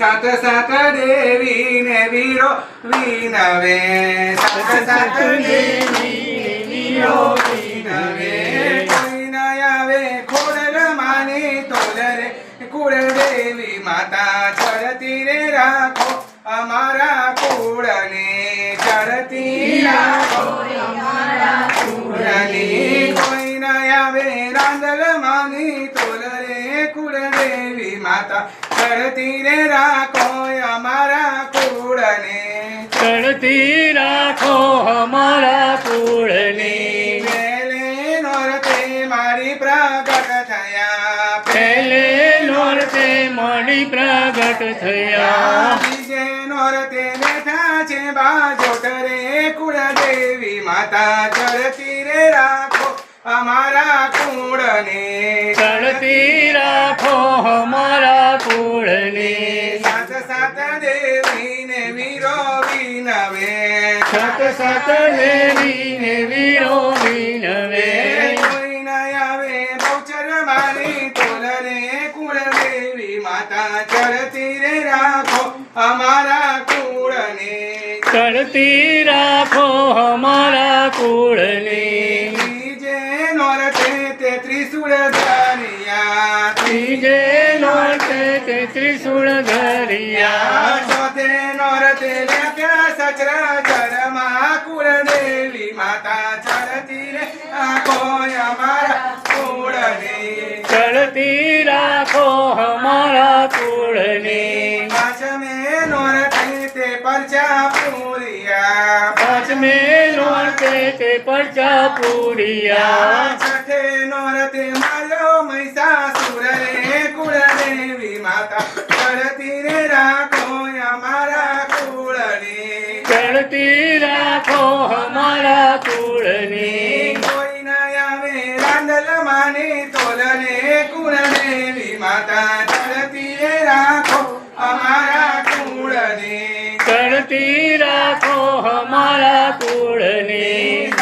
સાત સાત દેવી ને વીરો વિનવે સાત સાત વિનવે ખોડલ માને તોલરે. કુળ દેવી માતા ચરતી રે રાખો, અમારા કુળને ચરતી રાખો. કુળની કોઈ રાંદલ માની તોલરે. કુળ દેવી માતા ચરતી રે રાખો અમારા કુળને. ચડતી રાખો અમારા કુળની. વેલે નોરતે મારી પ્રગટ થયા. પહેલે નોરતે પ્રગટ થયા. બીજે નોરતે બેઠા છે બાજોટ રે કુળદેવી માતા. ચડતી રે રાખો અમારા કુળને. ચડતી સાત દેવીને વીરો વિનવે સત સત દેવીને વીરો વિનવે કોઈ ન આવે બહુચર મારી તોલરે કુળદેવી માતા ચડતી રે રાખો અમારા કુળને. ચડતી રાખો અમારા કુળની. બીજે નોરતે તે ત્રિશુળ ધરિયા. ત્રીજે નોરતે તે ત્રિશુળ ધરિયા ચોથે નોરતે લેખ્યા સચરા ચરમાં કુળદેવી માતા ચડતી રે. આખો અમારા રાખો અમારા પાંચમે તે પરચા પૂરિયા પાંચમે તે પરચા પૂરિયા છઠે નોરતે માર્યો મહિષાસુર રે કુળદેવી ચડતી રે રાખો અમારા કુળની. ચડતી રાખો અમારા કુળની. કોઈ ન આવે રાંદલ માની તોલને કુળદેવી માતા ચડતી રે રાખો અમારા કુળની. ચડતી રાખો અમારા કુળની.